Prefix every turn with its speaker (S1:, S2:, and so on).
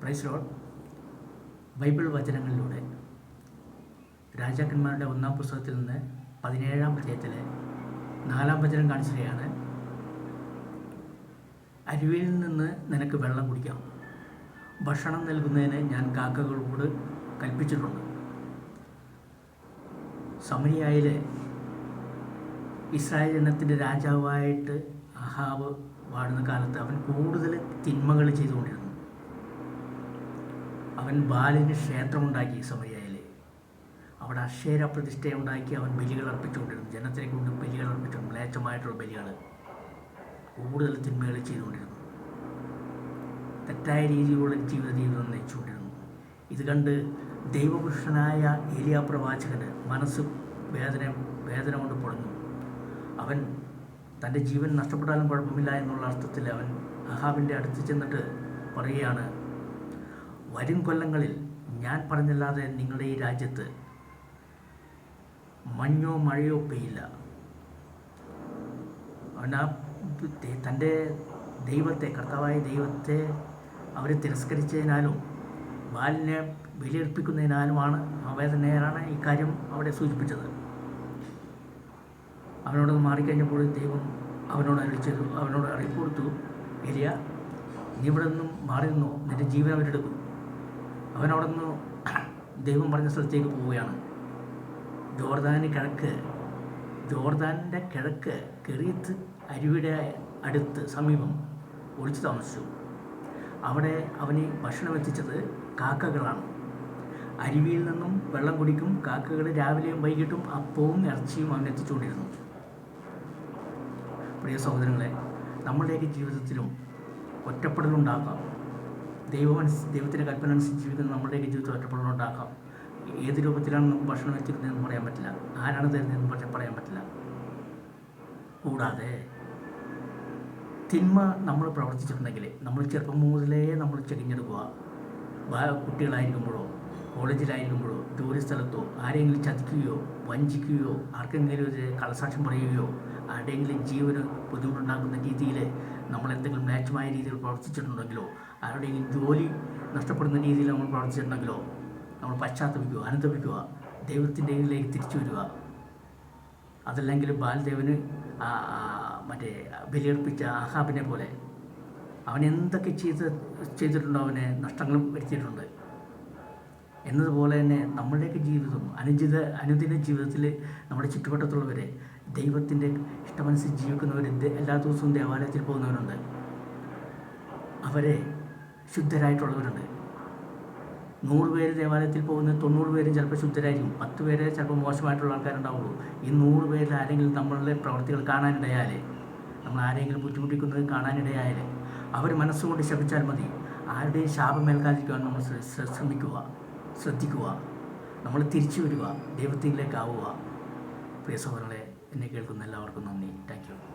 S1: Price load. Bible വചനങ്ങളിലൂടെ രാജാക്കന്മാരുടെ ഒന്നാം പുസ്തകത്തിൽ നിന്ന് പതിനേഴാം അധ്യായത്തിലെ നാലാം വചനം കാണിക്കുകയാണ് അരുവിയിൽ നിന്ന് നിനക്ക് വെള്ളം കുടിക്കാം. ഭക്ഷണം നൽകുന്നതിന് ഞാൻ കാക്കകളോട് കൽപ്പിച്ചിട്ടുണ്ട്. സമരിയായിലെ ഇസ്രായേൽ ജനത്തിന്റെ രാജാവായിട്ട് അഹാബ് വാടുന്ന കാലത്ത് അവൻ കൂടുതൽ തിന്മകൾ ചെയ്തുകൊണ്ടിരുന്നു. അവൻ ബാലിന് ക്ഷേത്രമുണ്ടാക്കി സമരിയായിൽ അവിടെ അക്ഷേര പ്രതിഷ്ഠയുണ്ടാക്കി അവൻ ബലികൾ അർപ്പിച്ചുകൊണ്ടിരുന്നു. ജനത്തിനെ കൊണ്ട് ബലികൾ അർപ്പിച്ചു മ്ലേച്ഛമായിട്ടുള്ള ബലികൾ കൂടുതൽ തിന്മകൾ ചെയ്തുകൊണ്ടിരുന്നു. തെറ്റായ രീതിയിലുള്ള ജീവിത ജീവിതം നയിച്ചുകൊണ്ടിരുന്നു. ഇത് കണ്ട് ദൈവപുരുഷനായ ഏലിയ പ്രവാചകന് മനസ്സ് വേദന വേദന കൊണ്ട് പൊളഞ്ഞു. അവൻ തന്റെ ജീവൻ നഷ്ടപ്പെട്ടാലും കുഴപ്പമില്ല എന്നുള്ള അർത്ഥത്തിൽ അവൻ അഹാബിന്റെ അടുത്ത് ചെന്നിട്ട് പറയുകയാണ് വരും കൊല്ലങ്ങളിൽ ഞാൻ പറഞ്ഞല്ലാതെ നിങ്ങളുടെ ഈ രാജ്യത്ത് മഞ്ഞോ മഴയോ പെയ്യില്ല. തന്റെ ദൈവത്തെ കർത്താവായ ദൈവത്തെ അവർ തിരസ്കരിച്ചതിനാലും ബാലിനെ ബലിയർപ്പിക്കുന്നതിനാലുമാണ് അവേദനയാണ് ഇക്കാര്യം അവിടെ സൂചിപ്പിച്ചത്. അവനോട് മാറിക്കഴിഞ്ഞപ്പോൾ ദൈവം അവനോട് അറിയിച്ചത് അവനോട് അറിയിപ്പ് കൊടുത്തു എലിയ നീ ഇവിടെ നിന്നും മാറി നിന്നോ നിന്റെ ജീവൻ അവരെടുക്കും. അവനവിടെ നിന്ന് ദൈവം പറഞ്ഞ സ്ഥലത്തേക്ക് പോവുകയാണ്. ജോർദാന് കിഴക്ക് ജോർദാനിന്റെ കിഴക്ക് കെറിയത്ത് അരുവിയുടെ അടുത്ത് സമീപം ഒളിച്ചു താമസിച്ചു. അവിടെ അവന് ഭക്ഷണം എത്തിച്ചത് കാക്കകളാണ്. അരുവിയിൽ നിന്നും വെള്ളം കുടിക്കും കാക്കകൾ രാവിലെയും വൈകിട്ടും അപ്പവും ഇറച്ചിയും അവൻ എത്തിച്ചുകൊണ്ടിരുന്നു. പ്രിയ സഹോദരങ്ങളെ നമ്മളുടെയൊക്കെ ജീവിതത്തിലും ഒറ്റപ്പെടലുണ്ടാക്കാം ദൈവമനുസ് ദൈവത്തിന്റെ കൽപ്പന അനുസരിച്ച് ജീവിക്കുന്ന നമ്മളുടെയൊക്കെ ജീവിതത്തിൽ ഒറ്റപ്പെടലുണ്ടാക്കാം ഏത് രൂപത്തിലാണ് നമുക്ക് ഭക്ഷണം എത്തിക്കുന്നതെന്ന് പറയാൻ പറ്റില്ല. ആരാണ് തരുന്നതെന്ന് പക്ഷേ പറയാൻ പറ്റില്ല. കൂടാതെ തിന്മ നമ്മൾ പ്രവർത്തിച്ചിട്ടുണ്ടെങ്കിൽ നമ്മൾ ചെറുപ്പം മുതലേ നമ്മൾ ചെകിഞ്ഞെടുക്കുക കുട്ടികളായിരിക്കുമ്പോഴോ കോളേജിലായിരിക്കുമ്പോഴോ ജോലി സ്ഥലത്തോ ആരെങ്കിലും ചതിക്കുകയോ വഞ്ചിക്കുകയോ ആർക്കെങ്കിലും ഒരു കളസാക്ഷ്യം പറയുകയോ ആരുടെയെങ്കിലും ജീവന് ബുദ്ധിമുട്ടുണ്ടാക്കുന്ന രീതിയിൽ നമ്മൾ എന്തെങ്കിലും മ്ലേച്ഛമായ രീതിയിൽ പ്രവർത്തിച്ചിട്ടുണ്ടെങ്കിലോ ആരുടെയെങ്കിലും ജോലി നഷ്ടപ്പെടുന്ന രീതിയിൽ നമ്മൾ പ്രവർത്തിച്ചിട്ടുണ്ടെങ്കിലോ നമ്മൾ പശ്ചാത്തപിക്കുക അനുദപിക്കുക ദൈവത്തിന്റെ ഇതിലേക്ക് തിരിച്ചു വരിക. അതല്ലെങ്കിൽ ബാലദേവന് മറ്റേ ബലിയർപ്പിച്ച ആഹാബിനെ പോലെ അവൻ എന്തൊക്കെ ചെയ്ത് ചെയ്തിട്ടുണ്ടോ അവനെ നഷ്ടങ്ങളും വരുത്തിയിട്ടുണ്ട്. എന്നതുപോലെ തന്നെ നമ്മളുടെയൊക്കെ ജീവിതം അനുചിത അനുദിന ജീവിതത്തിൽ നമ്മുടെ ചുറ്റുവട്ടത്തുള്ളവരെ ദൈവത്തിന്റെ ഇഷ്ടമനുസരിച്ച് ജീവിക്കുന്നവർ എല്ലാ ദിവസവും ദേവാലയത്തിൽ പോകുന്നവരുണ്ട്. അവരെ ശുദ്ധരായിട്ടുള്ളവരുണ്ട്. നൂറ് പേര് ദേവാലയത്തിൽ പോകുന്ന തൊണ്ണൂറ് പേരും ചിലപ്പോൾ ശുദ്ധരായിരിക്കും. പത്ത് പേരെ ചിലപ്പോൾ മോശമായിട്ടുള്ള ആൾക്കാരുണ്ടാവുള്ളൂ. ഈ നൂറ് പേരിൽ ആരെങ്കിലും നമ്മളുടെ പ്രവർത്തികൾ കാണാനിടയാൽ നമ്മൾ ആരെങ്കിലും ബുദ്ധിമുട്ടിക്കുന്നത് കാണാനിടയായാൽ അവർ മനസ്സുകൊണ്ട് ശപിച്ചാൽ മതി. ആരുടെയും ശാപമേൽക്കാതിരിക്കുവാൻ നമ്മൾ ശ്രമിക്കുക. ശ്രദ്ധിക്കുക. നമ്മൾ തിരിച്ചു വരിക. ദൈവത്തിലേക്കാവുക പ്രിയ സഹോദരങ്ങളെ എന്നെ കേൾക്കുന്ന എല്ലാവർക്കും നന്ദി. Thank you